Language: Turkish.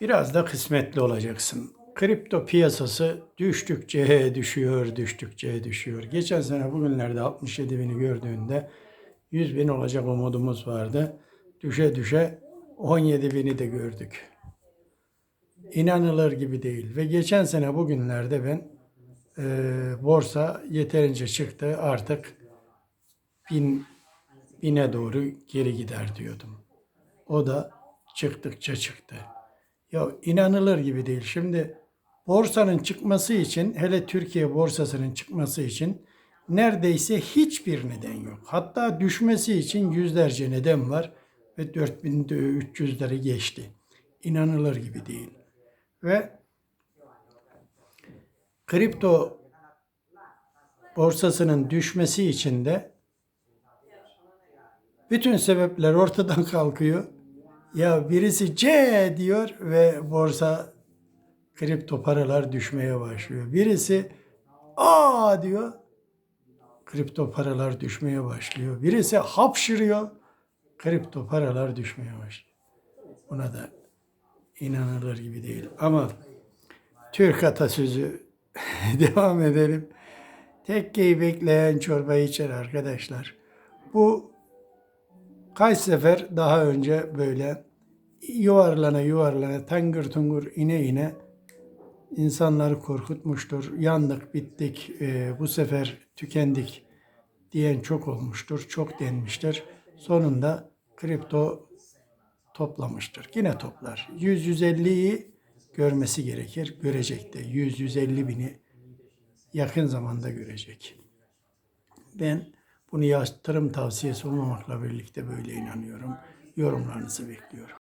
Biraz da kısmetli olacaksın. Kripto piyasası düştükçe düşüyor, düştükçe düşüyor. Geçen sene bugünlerde 67 bini gördüğünde 100 bin olacak umudumuz vardı. Düşe düşe 17 bini de gördük. İnanılır gibi değil. Ve geçen sene bugünlerde ben e, borsa yeterince çıktı artık bin, bine doğru geri gider diyordum. O da çıktıkça çıktı. Ya inanılır gibi değil. Şimdi borsanın çıkması için hele Türkiye borsasının çıkması için neredeyse hiçbir neden yok. Hatta düşmesi için yüzlerce neden var ve 4300'leri geçti. İnanılır gibi değil. Ve kripto borsasının düşmesi için de bütün sebepler ortadan kalkıyor. Ya birisi C diyor ve borsa kripto paralar düşmeye başlıyor. Birisi A diyor kripto paralar düşmeye başlıyor. Birisi hapşırıyor kripto paralar düşmeye başlıyor. Buna da inanılır gibi değil. Ama Türk atasözü devam edelim. Tekkeyi bekleyen çorbayı içer arkadaşlar. Bu kaç sefer daha önce böyle yuvarlana yuvarlana tangır tungur ine ine insanları korkutmuştur. Yandık, bittik, e, bu sefer tükendik diyen çok olmuştur, çok denmiştir. Sonunda kripto toplamıştır. Yine toplar. 100-150'yi görmesi gerekir. Görecek de. 100-150 bini yakın zamanda görecek. Ben bunu yatırım tavsiyesi olmamakla birlikte böyle inanıyorum. Yorumlarınızı bekliyorum.